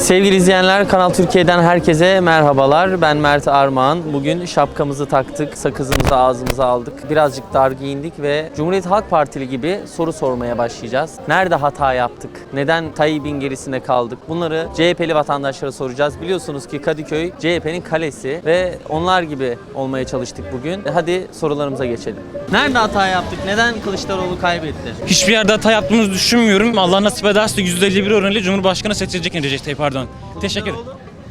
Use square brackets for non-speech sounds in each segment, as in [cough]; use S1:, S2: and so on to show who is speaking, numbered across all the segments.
S1: Sevgili izleyenler Kanal Türkiye'den herkese merhabalar. Ben Mert Armağan. Bugün şapkamızı taktık, sakızımızı ağzımıza aldık. Birazcık dar giyindik ve Cumhuriyet Halk Partili gibi soru sormaya başlayacağız. Nerede hata yaptık? Neden Tayyip'in gerisinde kaldık? Bunları CHP'li vatandaşlara soracağız. Biliyorsunuz ki Kadıköy CHP'nin kalesi ve onlar gibi olmaya çalıştık bugün. Hadi sorularımıza geçelim. Nerede hata yaptık? Neden Kılıçdaroğlu kaybetti?
S2: Hiçbir yerde hata yaptığımızı düşünmüyorum. Allah nasip ederse %51 oranıyla Cumhurbaşkanı seçilecek Recep Tayyip. Teşekkür ederim.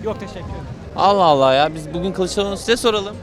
S2: Yok teşekkür ederim.
S1: Allah Allah ya biz bugün Kılıçdaroğlu'nu size soralım.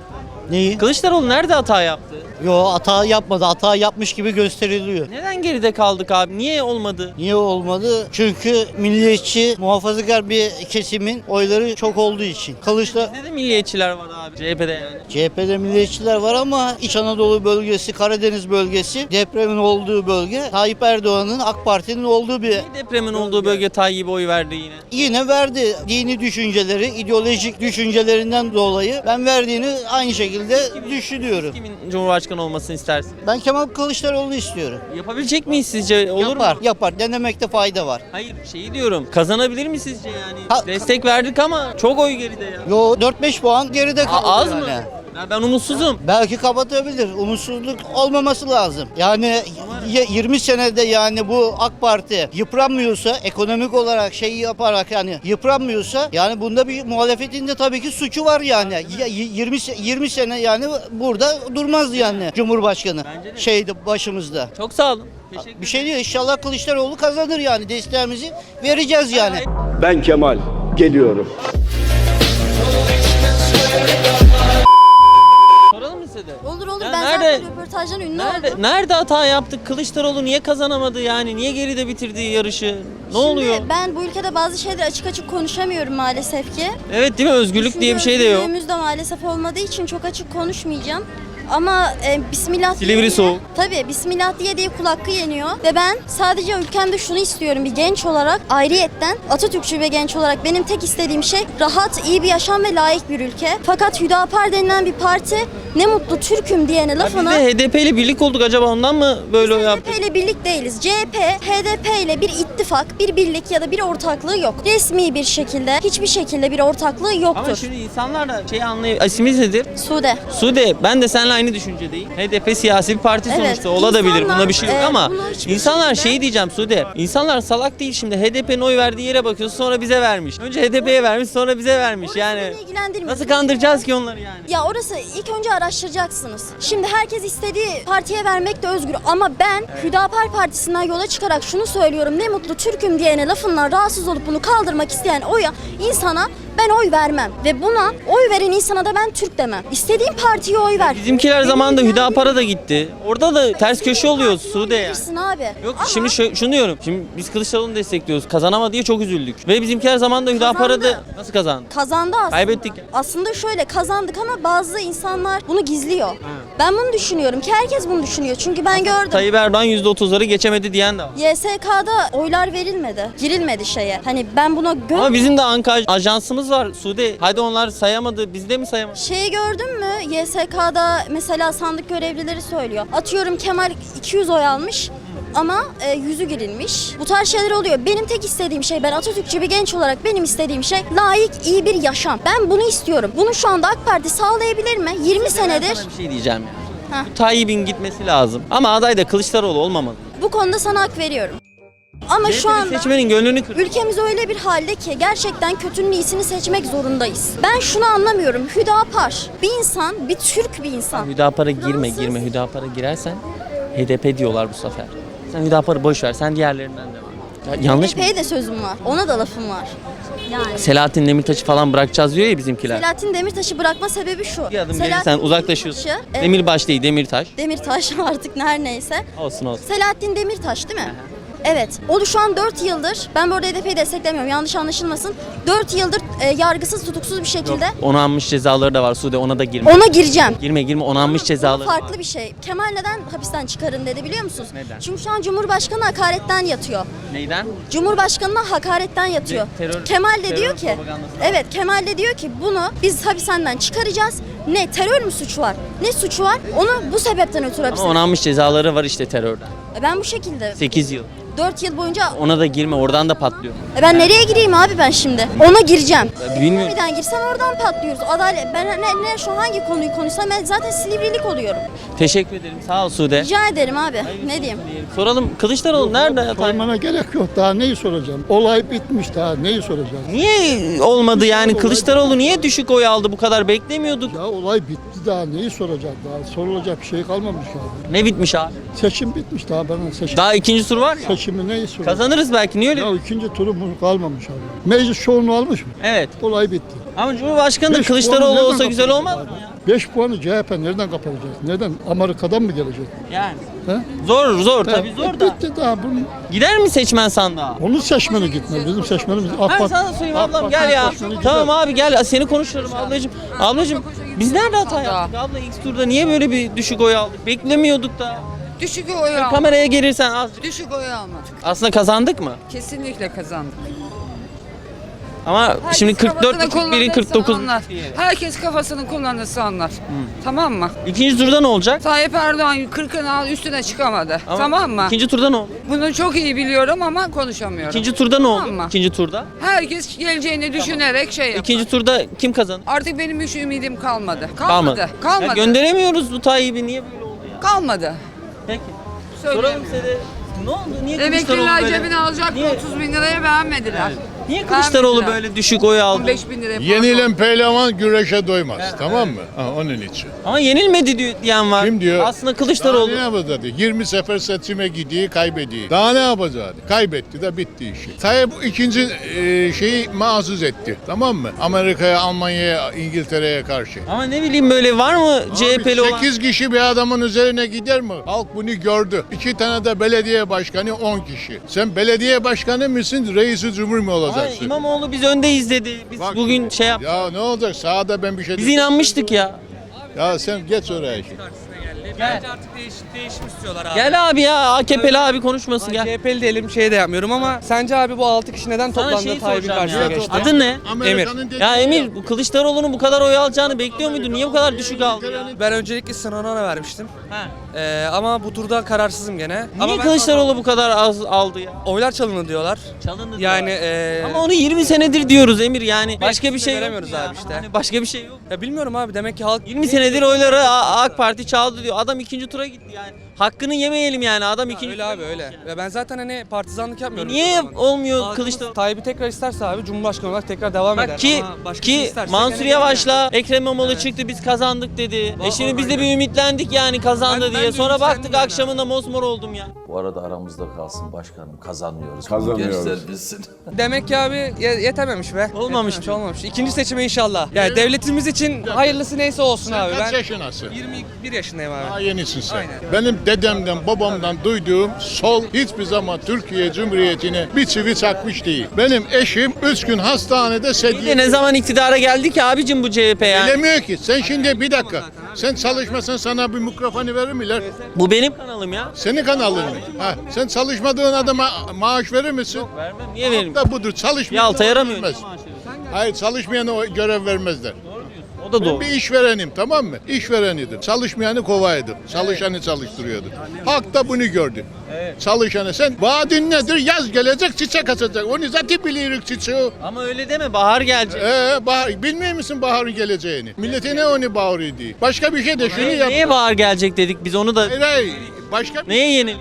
S3: Neyi?
S1: Kılıçdaroğlu nerede hata yaptı?
S3: Yo hata yapmadı. Hata yapmış gibi gösteriliyor.
S1: Neden geride kaldık abi? Niye olmadı?
S3: Niye olmadı? Çünkü milliyetçi, muhafazakar bir kesimin oyları çok olduğu için. Kılıçla
S1: Bizde de milliyetçiler var abi. CHP'de yani.
S3: CHP'de milliyetçiler var ama İç Anadolu bölgesi, Karadeniz bölgesi, depremin olduğu bölge, Tayyip Erdoğan'ın AK Parti'nin olduğu bir
S1: Niye depremin olduğu bölge Tayyip'e oy verdi yine?
S3: yine verdi dini düşünceleri, ideolojik düşüncelerinden dolayı ben verdiğini aynı şekilde düşünüyorum.
S1: Kimin Cumhurbaşkanı olmasını istersin?
S3: Ben Kemal Kılıçdaroğlu istiyorum.
S1: Yapabilecek miyiz sizce? Olur
S3: yapar,
S1: mu?
S3: yapar. Denemekte fayda var.
S1: Hayır şeyi diyorum. Kazanabilir mi sizce yani?
S3: Ha-
S1: Destek verdik ama çok oy geride ya.
S3: Yo 4-5 puan geride kaldı
S1: az mı? Ya ben umutsuzum.
S3: Belki kapatabilir. Umutsuzluk olmaması lazım. Yani y- 20 senede yani bu AK Parti yıpranmıyorsa ekonomik olarak şey yaparak yani yıpranmıyorsa yani bunda bir muhalefetin de tabii ki suçu var yani. Ya- y- 20 se- 20 sene yani burada durmaz yani Cumhurbaşkanı şeyde başımızda.
S1: Çok sağ olun. Teşekkür
S3: Bir şey diyor inşallah Kılıçdaroğlu kazanır yani desteğimizi vereceğiz yani.
S4: Ben Kemal geliyorum.
S5: Ünlü
S1: Nerede,
S5: oldum.
S1: nerede hata yaptık? Kılıçdaroğlu niye kazanamadı yani? Niye geride bitirdi yarışı? Ne
S5: Şimdi
S1: oluyor?
S5: Ben bu ülkede bazı şeyleri açık açık konuşamıyorum maalesef ki.
S1: Evet değil mi? Özgürlük diye bir şey de yok.
S5: Özgürlüğümüz de maalesef olmadığı için çok açık konuşmayacağım. Ama e, Bismillah
S1: Silivri
S5: diye-
S1: soğuk.
S5: Tabii Bismillah diye diye kul hakkı yeniyor. Ve ben sadece ülkemde şunu istiyorum bir genç olarak ayrıyetten Atatürkçü ve genç olarak benim tek istediğim şey rahat, iyi bir yaşam ve layık bir ülke. Fakat Hüdapar denilen bir parti ne mutlu Türk'üm diyene
S1: Ya biz
S5: lafına...
S1: de HDP ile birlik olduk acaba ondan mı böyle yaptık?
S5: HDP ile birlik değiliz. CHP, HDP ile bir ittifak, bir birlik ya da bir ortaklığı yok. Resmi bir şekilde, hiçbir şekilde bir ortaklığı yoktur.
S1: Ama şimdi insanlar da şey anlıyor. İsminiz nedir?
S5: Sude.
S1: Sude ben de seninle aynı düşüncedeyim. HDP siyasi bir parti
S5: Evet,
S1: sonuçta olabilir.
S5: insanlar,
S1: Bunda bir şey yok
S5: e,
S1: ama
S5: hiçbir
S1: insanlar
S5: şekilde-
S1: şey diyeceğim Sude. İnsanlar salak değil şimdi. HDP'nin oy verdiği yere bakıyorsun sonra bize vermiş. Önce HDP'ye vermiş sonra bize vermiş.
S5: Orası
S1: yani
S5: beni ilgilendirmiyor.
S1: nasıl kandıracağız ki onları yani?
S5: Ya orası ilk önce araştıracaksınız. Şimdi herkes istediği partiye vermek de özgür ama ben Hüdapar Partisi'nden yola çıkarak şunu söylüyorum. Ne mutlu Türk'üm diyene lafından rahatsız olup bunu kaldırmak isteyen oya insana ben oy vermem. Ve buna oy veren insana da ben Türk demem. İstediğin partiye oy ver.
S1: Bizimkiler zamanında. Hüdapar'a da gitti. Orada da ters köşe oluyor Sude yani.
S5: Bilirsin abi.
S1: Yok
S5: Ama
S1: şimdi şu, şunu diyorum. Şimdi biz Kılıçdaroğlu'nu destekliyoruz. Kazanamadı diye çok üzüldük. Ve bizimkiler zamanında Hüdapar'a da
S5: Kazandı.
S1: nasıl kazandı?
S5: kazandı aslında.
S1: Kaybettik.
S5: Aslında şöyle kazandık ama bazı insanlar bunu gizliyor. Ben bunu düşünüyorum ki herkes bunu düşünüyor. Çünkü ben gördüm.
S1: Tayyip Erdoğan %30'ları geçemedi diyen de var.
S5: YSK'da oylar verilmedi. Girilmedi şeye. Hani ben buna gö
S1: Ama bizim de Anka ajansımız var Sude. Hadi onlar sayamadı. Biz de mi sayamadık?
S5: Şeyi gördün mü? YSK'da mesela sandık görevlileri söylüyor. Atıyorum Kemal 200 oy almış ama e, yüzü girilmiş. Bu tarz şeyler oluyor. Benim tek istediğim şey ben Atatürkçü bir genç olarak benim istediğim şey layık iyi bir yaşam. Ben bunu istiyorum. Bunu şu anda AK Parti sağlayabilir mi? 20
S1: Ben
S5: senedir
S1: sana bir şey diyeceğim ya.
S5: Heh.
S1: Bu Tayyip'in gitmesi lazım. Ama aday da Kılıçdaroğlu olmamalı.
S5: bu konuda sana hak veriyorum. Ama şu
S1: CHP'li
S5: anda
S1: seçmenin gönlünü kır.
S5: Ülkemiz öyle bir halde ki gerçekten kötünün iyisini seçmek zorundayız. Ben şunu anlamıyorum. Hüdapar bir insan, bir Türk bir insan.
S1: Hüdapar'a girme
S5: Fransız.
S1: girme. Hüdapar'a girersen HDP diyorlar bu sefer. Sen Hüdapar'ı boş ver. Sen diğerlerinden devam et. Ya, yanlış mı?
S5: HDP'ye de sözüm var. Ona da lafım var. Yani.
S1: Selahattin Demirtaş'ı falan bırakacağız diyor ya bizimkiler.
S5: Selahattin Demirtaş'ı bırakma sebebi şu.
S1: bir adım
S5: Selahattin
S1: gelirsen uzaklaşıyorsun.
S5: Demirtaş'ı, e,
S1: Demirbaş değil Demirtaş.
S5: Demirtaş [laughs] artık her neyse.
S1: Olsun olsun.
S5: Selahattin Demirtaş değil mi? Evet. O şu an 4 yıldır, ben bu arada HDP'yi desteklemiyorum yanlış anlaşılmasın. 4 yıldır e, yargısız tutuksuz bir
S1: Yok,
S5: şekilde
S1: onanmış cezaları da var Sude ona da girme.
S5: ona gireceğim.
S1: Girme girme onanmış cezaları
S5: Farklı
S1: var.
S5: bir şey. Kemal neden hapisten çıkarın dedi biliyor musunuz?
S1: Neden?
S5: Çünkü şu an Cumhurbaşkanı hakaretten yatıyor.
S1: Neyden?
S5: Cumhurbaşkanına hakaretten yatıyor.
S1: Ne? Terör-
S5: Kemal de
S1: terör
S5: diyor ki
S1: propagandası.
S5: Evet Kemal de diyor ki bunu biz hapishaneden çıkaracağız. Ne terör mü suçu var? Ne suçu var? Onu bu sebepten ötürü
S1: Ama
S5: hapisten.
S1: onanmış cezaları var işte terörden.
S5: E Ben bu şekilde
S1: 8 yıl.
S5: 4 yıl boyunca
S1: Ona da girme oradan da patlıyor.
S5: E ben nereye gireyim abi ben şimdi? Ona gireceğim.
S1: Ben Bilmiyorum.
S5: Birden girsem oradan patlıyoruz. Adalet ben ne, ne şu hangi konuyu konuşsam ben zaten Silivrilik oluyorum.
S1: Teşekkür ederim. Sağ ol Sude.
S5: Rica ederim abi. Ne diyeyim?
S1: Soralım Kılıçdaroğlu nerede?
S6: Sormana gerek yok. Daha neyi soracağım? Olay bitmiş daha neyi soracağım?
S1: Niye olmadı yani Kılıçdaroğlu niye düşük oy aldı bu kadar beklemiyorduk.
S6: Ya olay bitti daha neyi soracak daha? Sorulacak bir şey kalmamış abi.
S1: Ne bitmiş abi?
S6: Seçim bitmiş daha bana seçim.
S1: Daha ikinci tur var ya.
S6: Seçimi neyi soracak?
S1: Kazanırız belki niye öyle?
S6: Ya ikinci turu kalmamış abi. Meclis çoğunluğu almış mı?
S1: Evet.
S6: Olay bitti.
S1: Ama Cumhurbaşkanı da
S6: Beş
S1: Kılıçdaroğlu
S6: puanı
S1: olsa
S6: nereden
S1: güzel olmaz mı ya?
S6: abi? Beş puanı CHP nereden kapatacak? Neden? Amerika'dan mı gelecek?
S1: Yani.
S6: He?
S1: Zor zor tabii zor da.
S6: Bitti daha bunu.
S1: Gider mi seçmen sandığa?
S6: Onun seçmeni gitmez. Bizim seçmenimiz AK
S1: Ben
S6: Parti.
S1: sana söyleyeyim
S6: AK
S1: ablam gel ya.
S6: seçmeni
S1: Tamam abi gel seni konuşurum ablacığım. Ablacığım biz nerede hata yaptık abla ilk turda niye böyle bir düşük oy aldık? Beklemiyorduk da.
S7: Düşük oy almadık.
S1: Kameraya gelirsen az.
S7: Düşük oy almadık.
S1: Aslında kazandık mı?
S7: Kesinlikle kazandık.
S1: Ama
S7: Herkes
S1: şimdi 44
S7: kafasını
S1: biri
S7: kullanırsa
S1: 49.
S7: anlar. Herkes kafasını kullanırsa anlar. Tamam mı?
S1: İkinci turda ne olacak?
S7: Tayyip Erdoğan 40'ın al üstüne çıkamadı.
S1: Ama
S7: tamam mı?
S1: İkinci turda ne oldu?
S7: Bunu çok iyi biliyorum ama konuşamıyorum.
S1: İkinci turda ne oldu?
S7: Tamam.
S1: İkinci turda.
S7: Herkes geleceğini düşünerek şey yapar.
S1: İkinci turda kim kazanır?
S7: Artık benim hiç ümidim kalmadı.
S1: Kalmadı.
S7: Kalmadı. Kalmadı.
S1: Ya gönderemiyoruz bu Tayyip'i niye böyle oldu ya?
S7: Kalmadı.
S1: Peki. Soralım
S7: Söyleyemiyorum.
S1: size de ne oldu? Niye Kılıçdaroğlu
S7: Emekliler
S1: böyle?
S7: cebine alacak
S1: Niye?
S7: 30 bin liraya beğenmediler.
S1: Niye Kılıçdaroğlu böyle düşük oy aldı?
S7: 15 bin liraya. pardon.
S8: Yenilen pehlivan güreşe doymaz. Tamam mı? Ha, onun için.
S1: Ama yenilmedi diyor, diyen var.
S8: Kim diyor?
S1: Aslında Kılıçdaroğlu.
S8: Daha ne yapacak? 20 sefer seçime gidiyor, kaybediyor. Daha ne yapacak? Kaybetti de bitti işi. Tayyip ikinci e, şeyi mahsus etti. Tamam mı? Amerika'ya, Almanya'ya, İngiltere'ye karşı.
S1: Ama ne bileyim böyle var mı CHP'li olan?
S8: 8 kişi bir adamın üzerine gider mi? Halk bunu gördü. İki tane de belediye başkanı 10 kişi. Sen belediye başkanı mısın, reisi cumhur mu
S1: Ama
S8: olacaksın?
S1: İmamoğlu biz öndeyiz dedi. Biz
S8: Bak-
S1: bugün şey yap.
S8: Ya ne olacak? Sağda ben bir şey...
S1: Biz inanmıştık ya.
S8: Ya sen geç oraya şimdi.
S9: Bence artık değiş, değişim istiyorlar abi.
S1: Gel abi ya AKP'li abi konuşmasın gel.
S9: CHP'li değilim şey de yapmıyorum ama sence abi bu 6 kişi neden
S1: şeyi
S9: Tayyip'in
S1: soracağım
S9: karşısına
S1: ya.
S9: geçti?
S1: Adın ne?
S8: Amerika'nın dediği
S1: Ya Emir bu Kılıçdaroğlu'nun bu kadar oy alacağını bekliyor muydun? Niye bu kadar düşük aldı ya?
S9: Ben öncelikle Sinan'a vermiştim.
S1: Ha.
S9: Ee, ama bu turda kararsızım gene.
S1: Niye
S9: ama ben-
S1: Kılıçdaroğlu bu kadar az aldı ya?
S9: Oylar çalındı diyorlar.
S1: Çalındı
S9: Yani ee,
S1: Ama onu 20 senedir diyoruz Emir yani. Başka bir şey yok
S9: veremiyoruz
S1: ya.
S9: abi işte.
S1: Hani başka bir şey yok.
S9: ya bilmiyorum abi demek ki halk
S1: 20 senedir oyları A- AK Parti çaldı diyor. Adam ikinci tura gitti yani. Hakkını yemeyelim yani. Adam ikinci
S9: öyle abi öyle. Ve ben zaten hani partizanlık yapmıyorum.
S1: Niye olmuyor Kılıçdaroğlu?
S9: Tayyip'i tekrar isterse abi Cumhurbaşkanı olarak tekrar devam eder.
S1: Bak ki
S9: Ama
S1: ki Mansur Yavaş'la Ekrem İmamoğlu çıktı biz kazandık dedi. E şimdi biz de bir ümitlendik yani kazandı
S9: Ben- ben
S1: diye.
S9: de
S1: Sonra baktık
S9: yani.
S1: akşamında mosmor oldum ya.
S10: Bu arada aramızda kalsın başkanım kazanıyoruz.
S4: Kazanıyoruz.
S10: Gençler bilsin. [laughs]
S9: Demek ki abi ye- yetememiş be.
S1: Olmamış
S9: Yetememiş, olmamış. İkinci seçime inşallah. Yani devletimiz için hayırlısı neyse olsun
S8: Sen
S9: abi.
S8: kaç
S9: Ben
S8: yaşındasın?
S9: 21 yaşındayım
S8: Daha
S9: abi.
S8: yenisin sen.
S9: Aynen.
S8: Benim dedemden, babamdan duyduğum sol hiçbir zaman Türkiye Cumhuriyeti'ne bir çivi çakmış değil. Benim eşim 3 gün hastanede
S1: Bir de
S8: sedye...
S1: ne zaman iktidara geldi ki abicim bu CHP yani.
S8: Bilemiyor ki. Sen şimdi bir dakika. Sen çalışmasan sana bir mikrofonu verir miler?
S1: Bu benim kanalım ya.
S8: Senin kanalın mı? Ha, sen çalışmadığın adama maaş verir misin?
S1: Vermem. Niye vereyim?
S8: Da budur. Çalışmayan
S1: Yalta yaramıyor.
S8: Hayır çalışmayana o görev vermezler.
S1: O da
S8: Ben
S1: doğru.
S8: bir işverenim tamam mı? İşverenidir. Çalışmayanı kovaydı. Çalışanı çalıştırıyordu. Halk da bunu gördü. Çalışanı sen vaadin nedir? Yaz gelecek çiçek açacak. Onu zaten biliyoruz çiçeği.
S1: Ama öyle deme bahar gelecek.
S8: Ee, bahar, bilmiyor musun baharın geleceğini? Millete ne onu bağırıyor diye. Başka bir şey de şunu yap.
S1: Neye bahar gelecek dedik biz onu da.
S8: Hayır, hayır. Başka bir
S1: Neye yenil?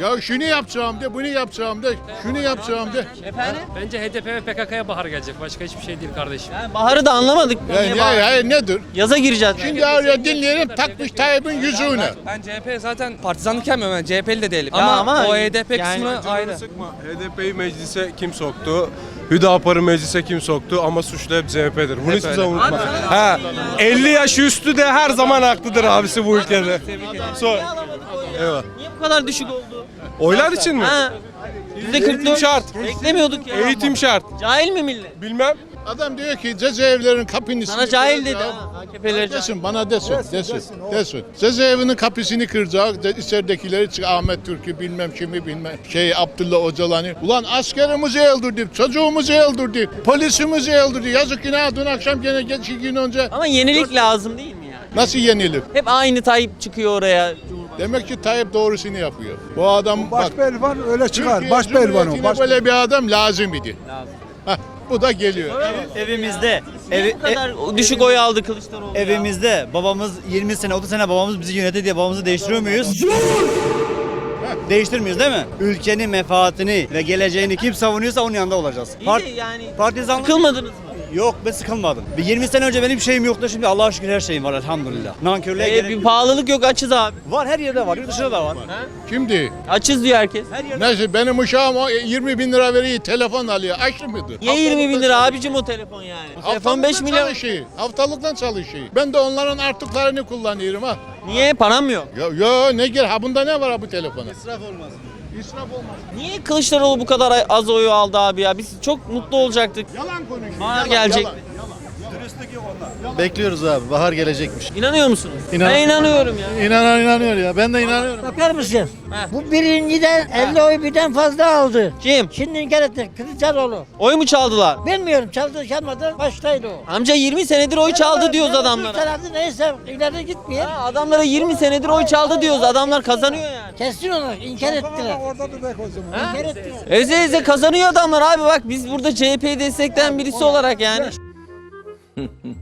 S8: Ya şunu yapacağım de, bunu yapacağım de, şunu yapacağım de.
S1: Efendim?
S2: Bence HDP ve PKK'ya bahar gelecek. Başka hiçbir şey değil kardeşim.
S1: Yani baharı da anlamadık.
S8: Yani,
S1: Niye bahar?
S8: hayır, hayır nedir?
S1: Yaza gireceğiz.
S8: Şimdi arıyor dinleyelim takmış Tayyip'in yüzüğüne.
S9: Ben CHP zaten partizanlık yapmıyorum ben CHP'li de değilim.
S1: Ya
S9: ama,
S1: ama
S9: o HDP
S1: yani-
S9: kısmı ayrı.
S11: Sıkma. HDP'yi meclise kim soktu? Hüdapar'ı meclise kim soktu? Ama suçlu hep CHP'dir. Bunu hiçbir zaman unutma. Ha, 50 yaş üstü de her zaman haklıdır abisi bu ülkede. Sor. Eyvallah.
S1: Niye bu kadar düşük oldu?
S11: Oylar için mi?
S1: Ha.
S11: Eğitim
S1: %44
S11: şart.
S1: Beklemiyorduk ya.
S11: Eğitim şart.
S1: Cahil mi millet?
S11: Bilmem.
S8: Adam diyor ki cezaevlerin kapını
S1: Sana cahil dedi ha. Cahil.
S8: Desin bana desin, desin, desin. Cezaevinin kapısını kıracak, de- içeridekileri çık Ahmet Türk'ü bilmem kimi bilmem şey Abdullah Öcalan'ı. Ulan askerimizi öldürdü, çocuğumuzu öldürdü, polisimizi öldürdü. Yazık günah dün akşam gene geç iki gün önce
S1: Ama yenilik lazım değil mi yani?
S8: nasıl yenilir?
S1: Hep aynı Tayyip çıkıyor oraya Cumhurbaşkanı.
S8: Demek ki Tayyip doğrusunu yapıyor. Bu adam
S12: Baş
S8: bak
S12: pehlivan öyle çıkar.
S8: Türkiye
S12: Baş pehlivan o. Baş
S8: böyle bir adam lazım idi. Hah, bu da geliyor.
S1: Evimizde. Bu kadar düşük oy aldı Kılıçdaroğlu ya?
S13: Evimizde babamız 20 sene 30 sene babamız bizi yönetti diye babamızı değiştiriyor muyuz? Değiştirmiyoruz değil mi? Ülkenin menfaatini ve geleceğini kim savunuyorsa onun yanında olacağız.
S1: İyi
S13: Part-
S1: de yani
S13: partizan
S1: sıkılmadınız mı?
S13: Yok ben sıkılmadım. Bir 20 sene önce benim şeyim yoktu şimdi Allah'a şükür her şeyim var elhamdülillah. Nankörlüğe
S1: Ee,
S13: gerek
S1: bir
S13: yok.
S1: pahalılık yok açız abi.
S13: Var her yerde var, yurt dışında da var.
S8: Şimdi
S1: Açız diyor herkes.
S13: Her yerde
S8: neyse benim uşağım o 20 bin lira veriyor telefon alıyor. Aç mıdır?
S1: Niye 20 bin lira abicim o telefon yani? Telefon 5 milyon.
S8: Çalışıyor. Haftalıktan çalışıyor. Ben de onların artıklarını kullanıyorum ha.
S1: Niye param mı yok?
S8: Ya, ya ne gel ha bunda ne var ha bu telefona? İsraf olmaz. İsraf olmaz.
S1: Niye Kılıçdaroğlu bu kadar az oyu aldı abi ya? Biz çok mutlu olacaktık.
S8: Yalan konuşuyor.
S1: Bahar
S8: yalan,
S1: gelecek.
S8: yalan.
S14: Bekliyoruz abi. Bahar gelecekmiş.
S1: İnanıyor musunuz?
S14: İnan-
S1: Ben inanıyorum ya.
S14: İnanan inanıyor ya. Ben de inanıyorum.
S15: Bakar mısın?
S1: Heh.
S15: Bu birinciden 50 oy birden fazla aldı.
S1: Kim?
S15: Şimdi etti. Kılıçdaroğlu.
S1: Oy mu çaldılar?
S15: Bilmiyorum çaldı çalmadı baştaydı o.
S1: Amca 20 senedir oy çaldı diyoruz adamlara.
S15: Çaldı neyse ileri gitmiyor.
S1: Ha, adamlara 20 senedir oy çaldı diyoruz. Adamlar kazanıyor yani.
S15: Kesin onu inkar ettiler.
S12: Orada da bek o zaman.
S15: İnkar ettiler.
S1: Eze eze kazanıyor adamlar abi bak biz burada CHP'yi destekleyen birisi olarak yani. 哼哼。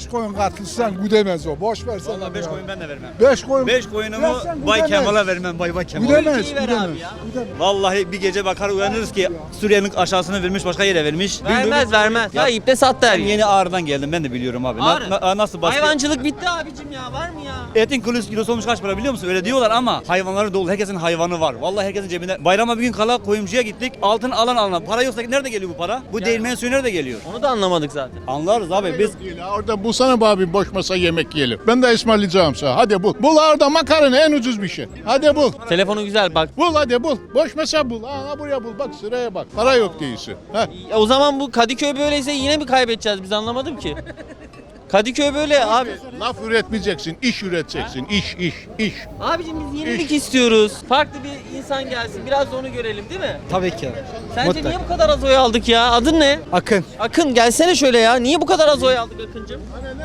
S12: Beş koyun katılsan güdemez o. Boş versen.
S13: Valla 5 koyun ben de vermem.
S12: 5 koyun.
S13: 5 koyunumu
S12: Versen
S13: Bay
S12: güdemez.
S13: Kemal'a vermem. Bay Bay Kemal.
S12: Güdemez. Güdemez.
S1: ya.
S12: güdemez.
S13: Vallahi bir gece bakar uyanırız ki Suriye'nin aşağısını vermiş başka yere vermiş.
S1: Vermez vermez. Ya iple sattı her
S13: yeni Ağrı'dan geldim ben de biliyorum abi. Na-
S1: Ağrı.
S13: na- nasıl basit?
S1: Hayvancılık bitti abicim ya var mı ya?
S13: Etin kilosu, kilosu olmuş kaç para biliyor musun? Öyle diyorlar ama hayvanları dolu. Herkesin hayvanı var. Vallahi herkesin cebinde. Bayrama bir gün kala koyumcuya gittik. Altın alan alana. Para yoksa nerede geliyor bu para? Bu değirmen suyu nerede geliyor?
S1: Onu da anlamadık zaten.
S13: Anlarız abi biz.
S8: Orada bulsana bir boş masa yemek yiyelim. Ben de ısmarlayacağım sana. Hadi bul. Bul orada makarna en ucuz bir şey. Hadi bul.
S1: Telefonu güzel bak.
S8: Bul hadi bul. Boş masa bul. Ha, buraya bul. Bak sıraya bak. Para yok değilse.
S1: Ya O zaman bu Kadıköy böyleyse yine mi kaybedeceğiz biz anlamadım ki. [laughs] Kadıköy böyle abi.
S8: Laf üretmeyeceksin. iş üreteceksin. İş, iş, iş.
S1: Abicim biz yenilik istiyoruz. Farklı bir insan gelsin. Biraz da onu görelim değil mi?
S13: Tabii ki.
S1: Sence niye bu kadar az oy aldık ya? Adın ne?
S13: Akın.
S1: Akın gelsene şöyle ya. Niye bu kadar az oy aldık Akıncım?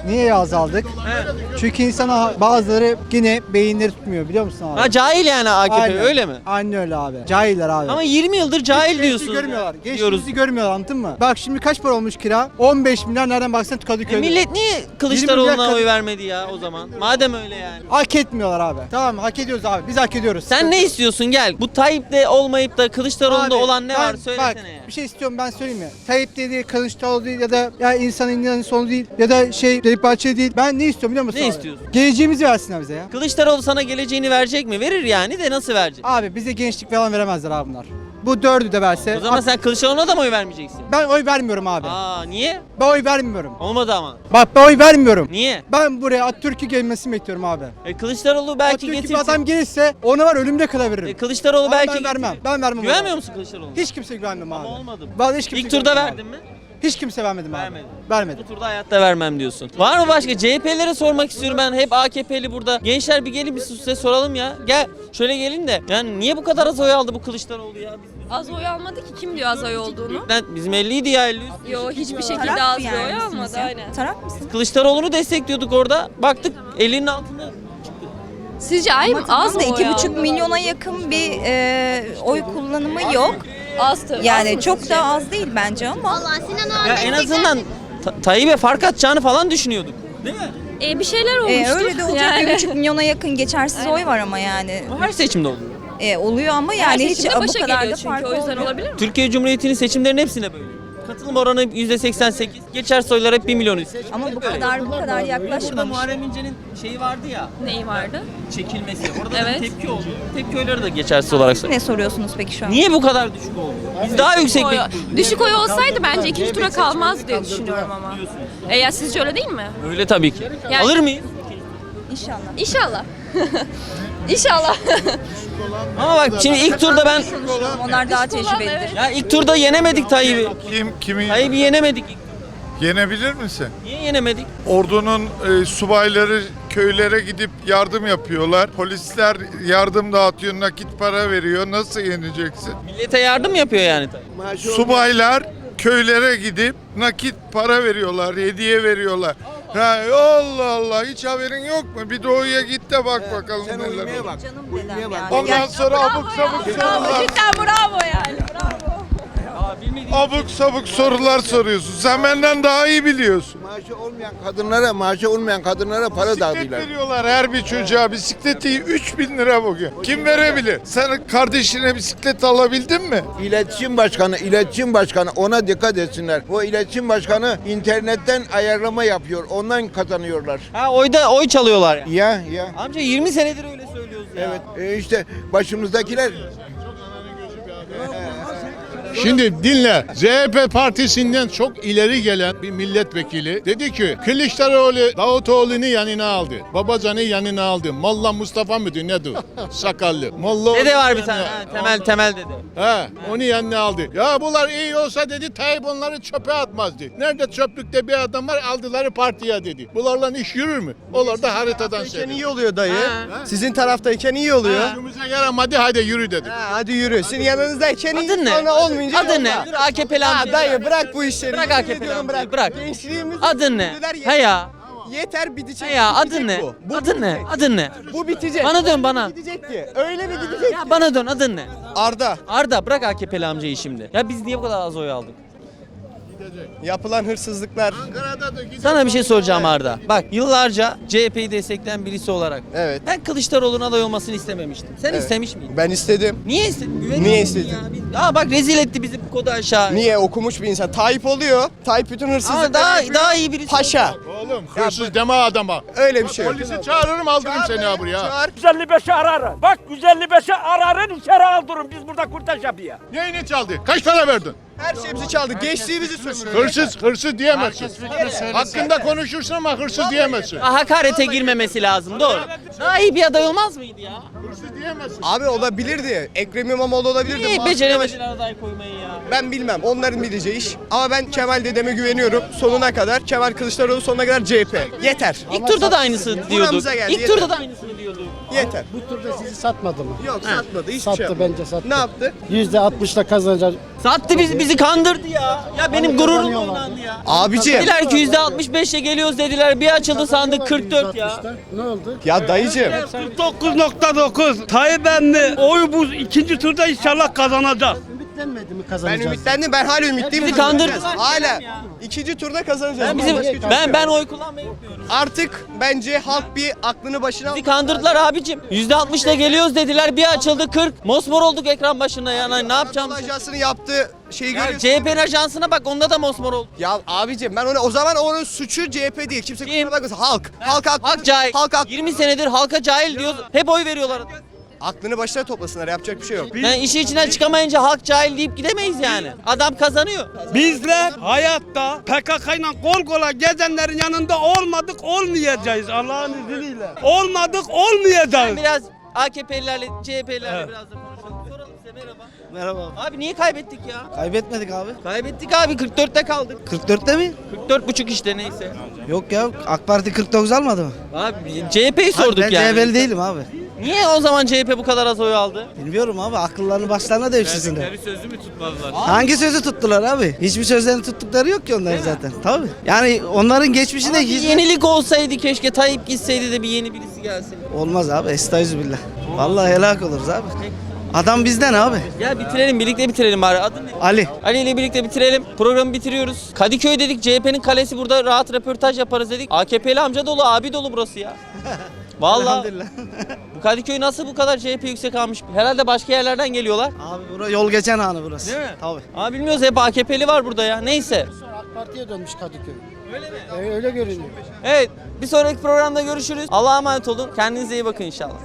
S13: Niye azaldık?
S1: He.
S13: Çünkü insana bazıları yine beyinleri tutmuyor biliyor musun abi?
S1: Ha cahil yani AKP öyle mi?
S13: Aynen öyle abi. Cahiller abi.
S1: Ama 20 yıldır cahil diyorsun.
S13: görmüyorlar.
S1: Diyoruz.
S13: Geçtiğimizi görmüyorlar anladın mı? Bak şimdi kaç para olmuş kira? 15 milyar nereden baksan
S1: E
S13: Kadıköy'de.
S1: millet niye
S13: 20
S1: Kılıçdaroğlu'na oy vermedi ya o zaman? Madem öyle yani.
S13: Hak etmiyorlar abi. Tamam hak ediyoruz abi. Biz hak ediyoruz.
S1: Sen ne istiyorsun gel. Bu Tayyip'le olmayıp da Kılıçdaroğlu'nda
S13: Abi,
S1: olan ne
S13: ben-
S1: var söylesene
S13: bak,
S1: ya.
S13: bir şey istiyorum ben söyleyeyim mi? Tayyip değil, Kılıçdaroğlu değil ya da ya insanın inanın sonu değil ya da şey Devlet Bahçeli değil. Ben ne istiyorum biliyor musun
S1: Ne
S13: abi?
S1: istiyorsun?
S13: Geleceğimizi versinler bize ya.
S1: Kılıçdaroğlu sana geleceğini verecek mi? Verir yani de nasıl verecek?
S13: Abi bize gençlik falan veremezler abi bunlar. Bu dördü de verse.
S1: O zaman sen Kılıçdaroğlu'na da mı oy vermeyeceksin?
S13: Ben oy vermiyorum abi.
S1: Aa niye?
S13: Ben oy vermiyorum.
S1: Olmadı ama.
S13: Bak ben oy vermiyorum.
S1: Niye?
S13: Ben buraya Atatürk'ü gelmesini bekliyorum abi.
S1: E Kılıçdaroğlu belki
S13: Atatürk'ü bir
S1: getirsin.
S13: adam gelirse ona var ölümde kala veririm.
S1: E, Kılıçdaroğlu
S13: Ama
S1: belki
S13: ben vermem. Ben vermem.
S1: Güvenmiyor
S13: ona.
S1: musun Kılıçdaroğlu'na?
S13: Hiç kimseye güvenmem abi.
S1: Ama olmadı.
S13: Ben hiç kimseye
S1: İlk turda
S13: güvenmem
S1: verdin mi?
S13: abi. Hiç kimse vermedim abi.
S1: Vermedin.
S13: Vermedim.
S1: Bu turda hayatta vermem diyorsun. Var mı başka? CHP'lere sormak istiyorum ben. Hep AKP'li burada. Gençler bir gelin bir size soralım ya. Gel şöyle gelin de. Yani niye bu kadar az oy aldı bu Kılıçdaroğlu ya? Biz-
S7: Az oy almadı ki kim diyor az oy olduğunu?
S1: Bizden, bizim 50 idi ya 50.
S7: Yo hiçbir şekilde az oy almadı aynen.
S15: Taraf mısın?
S1: Kılıçdaroğlu'nu destekliyorduk orada. Baktık elinin altında.
S7: Sizce ay mı? Az mı
S15: iki
S7: oy
S15: buçuk
S7: aldı?
S15: milyona yakın bir e, oy kullanımı yok.
S7: Az tabii.
S15: Yani çok da az değil bence ama.
S1: Ya en azından Ta- Tayyip'e fark atacağını falan düşünüyorduk. Değil mi?
S7: E, bir şeyler olmuştu.
S15: E, öyle de olacak
S7: Yani.
S15: bir buçuk milyona yakın geçersiz oy var ama yani.
S1: Bu her seçimde oluyor.
S15: E, oluyor ama
S7: Her
S15: yani hiç
S7: seçimde
S15: bu
S7: başa
S15: kadar da
S7: geliyor
S15: fark
S7: çünkü o yüzden
S15: olmuyor.
S7: olabilir mi?
S1: Türkiye Cumhuriyeti'nin seçimlerin hepsine böyle. Katılım oranı %88. Geçer soylar hep 1 milyon üstü.
S15: Ama bu kadar bu kadar
S1: Burada
S15: yaklaşmamış.
S1: Muharrem İnce'nin şeyi vardı ya.
S7: Neyi vardı?
S1: Çekilmesi. Orada
S7: Evet.
S1: bir tepki oldu. Tepki oyları da geçersiz olarak.
S15: Ne soruyorsunuz peki şu an?
S1: Niye bu kadar düşük oldu? Biz daha yüksek
S7: Oy-
S1: bekliyorduk.
S7: Düşük oy olsaydı bence ikinci tura kalmaz diye düşünüyorum ama. E ya sizce öyle değil mi?
S1: Öyle tabii ki.
S7: Yani-
S1: Alır mıyız?
S15: İnşallah.
S7: İnşallah. [laughs] İnşallah.
S1: Ama bak şimdi ilk turda ben
S15: Onlar daha tecrübelidir.
S1: ya ilk turda yenemedik Tayyip'i.
S14: Kim kimi
S1: Tayyip'i yenemedik.
S14: yenebilir misin?
S1: Niye yenemedik?
S14: Ordunun e, subayları köylere gidip yardım yapıyorlar. Polisler yardım dağıtıyor, nakit para veriyor. Nasıl yeneceksin?
S1: Millete yardım yapıyor yani Tayyip.
S14: Subaylar köylere gidip nakit para veriyorlar, hediye veriyorlar. Ha, Allah Allah hiç haberin yok mu? Bir doğuya git de bak bakalım neler oluyor.
S15: Canım dedem yani.
S14: Ondan sonra abuk sabuk sorular.
S7: Cidden bravo yani.
S14: Abuk sabuk sorular soruyorsun. Sen benden daha iyi biliyorsun.
S6: Maaşı olmayan kadınlara, maaşı olmayan kadınlara para
S14: Bisiklet veriyorlar her bir çocuğa. Bisikleti 3000 lira bugün. Kim verebilir? Sen kardeşine bisiklet alabildin mi?
S6: İletişim başkanı, iletişim başkanı ona dikkat etsinler. O iletişim başkanı internetten ayarlama yapıyor. Ondan kazanıyorlar.
S1: Ha oyda oy çalıyorlar yani.
S6: Ya ya.
S1: Amca 20 senedir öyle söylüyoruz ya.
S6: Evet. E işte başımızdakiler
S8: Şimdi dinle. CHP partisinden çok ileri gelen bir milletvekili dedi ki Kılıçdaroğlu Davutoğlu'nu yanına aldı. Babacan'ı yanına aldı. Molla Mustafa mıydı nedir? [laughs] Sakallı. Molla
S1: Dede var bir tane. Ha, temel temel dede.
S8: He, onu yanına aldı. Ya bunlar iyi olsa dedi Tayyip onları çöpe atmazdı. Nerede çöplükte bir adam var aldıları partiye dedi. Bunlarla iş yürür mü? Onlar da haritadan seyrediyor.
S9: iyi oluyor dayı. Sizin taraftayken iyi oluyor.
S8: Önümüze yaramadı hadi yürü dedi.
S9: Ha, hadi yürü. Sizin yanınızdayken iyi
S1: Adın ne?
S9: sonra olmayınca
S1: Adın ne? Dur AKP'li amca.
S9: Ha dayı bırak bu işleri.
S1: Bırak
S9: Yemin
S1: AKP'li
S9: ediyorum
S1: amcayı, bırak.
S9: Gençliğimiz
S1: Adın ne?
S9: öldürdüler,
S1: He ya.
S9: Yeter bitecek.
S1: He ya
S9: bitecek
S1: adın ne?
S9: Bu. Bu
S1: Adın ne?
S9: bitecek.
S1: Adın ne?
S9: Bu bitecek.
S1: Bana dön bana.
S9: Gidecek ki. Öyle mi gidecek?
S1: Ya bana dön adın ne?
S9: Arda.
S1: Arda bırak AKP'li amcayı şimdi. Ya biz niye bu kadar az oy aldık?
S9: Yapılan hırsızlıklar.
S1: Sana bir şey soracağım Arda. Bak yıllarca CHP'yi destekleyen birisi olarak.
S9: Evet.
S1: Ben Kılıçdaroğlu'nun aday olmasını istememiştim. Sen
S9: Evet.
S1: istemiş miydin?
S9: Ben istedim.
S1: Niye istedin? Güveniyor
S9: Niye
S1: musun
S9: istedin?
S1: ya? Biz- Aa bak rezil etti bizi bu kodu aşağı.
S9: Niye okumuş bir insan? Tayyip oluyor. Tayyip bütün hırsızlıkları
S1: Ama daha
S9: yapıyor.
S1: daha iyi birisi.
S9: Paşa.
S8: Oğlum hırsız deme adama.
S9: Öyle bir şey yok.
S8: Polisi çağırırım aldırırım seni ha buraya.
S9: Çağır.
S11: 155'i ararım. Bak 155'i ararın içeri aldırın. Biz burada kurtaş yapıyor.
S8: Neyini çaldı? Kaç para verdin?
S9: Her şeyimizi çaldı. Gençliğimizi sömürdü.
S8: Hırsız, hırsız diyemezsin. Hakkında konuşursun ama hırsız diyemezsin.
S1: Aa, hakarete girmemesi lazım doğru. Daha iyi bir aday olmaz mıydı ya?
S8: Hırsız diyemezsin.
S9: Abi olabilirdi. Ekrem İmamoğlu olabilirdi.
S1: Niye
S9: Mansur
S1: beceremediler aday koymayı ya?
S9: Yavaş- Ben bilmem. Onların bileceği iş. Ama ben Kemal dedeme güveniyorum. Sonuna kadar. Kemal Kılıçdaroğlu sonuna kadar CHP. Yeter.
S1: İlk turda da aynısını diyorduk.
S9: Buramıza geldi,
S1: İlk
S9: yeter.
S1: turda da aynısını diyorduk.
S9: Yeter.
S6: bu turda sizi satmadı mı?
S9: Yok satmadı. Hiçbir
S6: Sattı
S9: şey yapmadı.
S6: bence sattı.
S9: Ne yaptı?
S6: Yüzde altmışla kazanacak.
S1: Sattı bizi, bizi kandırdı ya. Ya benim gururum
S6: kazanıyorlar.
S1: oynandı ya.
S9: Abiciğim.
S1: Dediler ki %65'le geliyoruz dediler. Bir açıldı sandık 44 ya.
S6: Ne oldu?
S9: Ya dayıcığım.
S11: 49.9 Tayyip emmi oy bu ikinci turda inşallah kazanacak.
S6: Ümitlenmedi mi
S9: Ben
S6: kazanacağız?
S9: ümitlendim. Ben hala ümitliyim.
S1: Bizi kandırdılar.
S9: Hala. İkinci turda kazanacağız.
S1: Ben bizim
S9: Başka hiçbir şey
S1: ben ben oy kullanmayı.
S9: Artık bence halk bir aklını başına
S1: Bizi kandırdılar abicim. %60'la geliyoruz dediler. Bir açıldı 40. Mosmor olduk ekran başında yani. Ne yapacağım?
S9: Anadolu Ajansı'nın yaptığı şeyi
S1: Ya
S9: görüyorsun.
S1: CHP'nin ajansına bak onda da mosmor oldu.
S9: Ya abicim ben ona o zaman onun suçu CHP değil. Kimse
S1: Kim?
S9: kusura bakmasın. Halk. Halk aklını,
S1: Halk cahil.
S9: Halk ak-
S1: 20 senedir halka cahil diyoruz. Hep oy veriyorlar.
S9: Aklını başına toplasınlar. Yapacak bir şey yok.
S1: Yani işi içinden çıkamayınca halk cahil deyip gidemeyiz yani. Adam kazanıyor.
S11: Bizler hayatta PKK ile kol kola gezenlerin yanında olmadık olmayacağız Allah'ın izniyle. Olmadık olmayacağız.
S1: Biraz AKP'lilerle, CHP'lilerle biraz da konuşalım. Soralım size merhaba.
S3: Merhaba.
S1: Abi niye kaybettik ya?
S3: Kaybetmedik abi.
S1: Kaybettik abi 44'te kaldık.
S3: 44'te mi?
S1: 44 buçuk işte neyse.
S3: Yok ya AK Parti 49 almadı mı?
S1: Abi CHP'yi sorduk yani.
S3: değilim abi.
S1: Niye o zaman CHP bu kadar az oy aldı?
S3: Bilmiyorum abi akıllarını başlarına devşirsinler.
S2: sözü mü tutmadılar?
S3: Hangi sözü tuttular abi? Hiçbir sözlerini tuttukları yok ki onların zaten. Tabii. Yani onların geçmişinde
S1: Bir
S3: hiç...
S1: yenilik olsaydı keşke Tayyip gitseydi de bir yeni birisi gelsin.
S3: Olmaz abi estağfirullah. Vallahi helak oluruz abi. Adam bizden abi.
S1: Ya bitirelim birlikte bitirelim bari. Adın ne?
S3: Ali.
S1: Ali ile birlikte bitirelim. Programı bitiriyoruz. Kadıköy dedik CHP'nin kalesi burada rahat röportaj yaparız dedik. AKP'li amca dolu abi dolu burası ya. [laughs] Vallahi
S3: Elhamdülillah. [laughs]
S1: bu Kadıköy nasıl bu kadar CHP yüksek almış? Herhalde başka yerlerden geliyorlar.
S3: Abi bura yol geçen hanı burası.
S1: Değil mi?
S3: Tabii.
S1: Ama bilmiyoruz hep AKP'li var burada ya. Neyse.
S6: AK Parti'ye dönmüş Kadıköy. Öyle mi? öyle görünüyor.
S1: Evet bir sonraki programda görüşürüz. Allah'a emanet olun. Kendinize iyi bakın inşallah.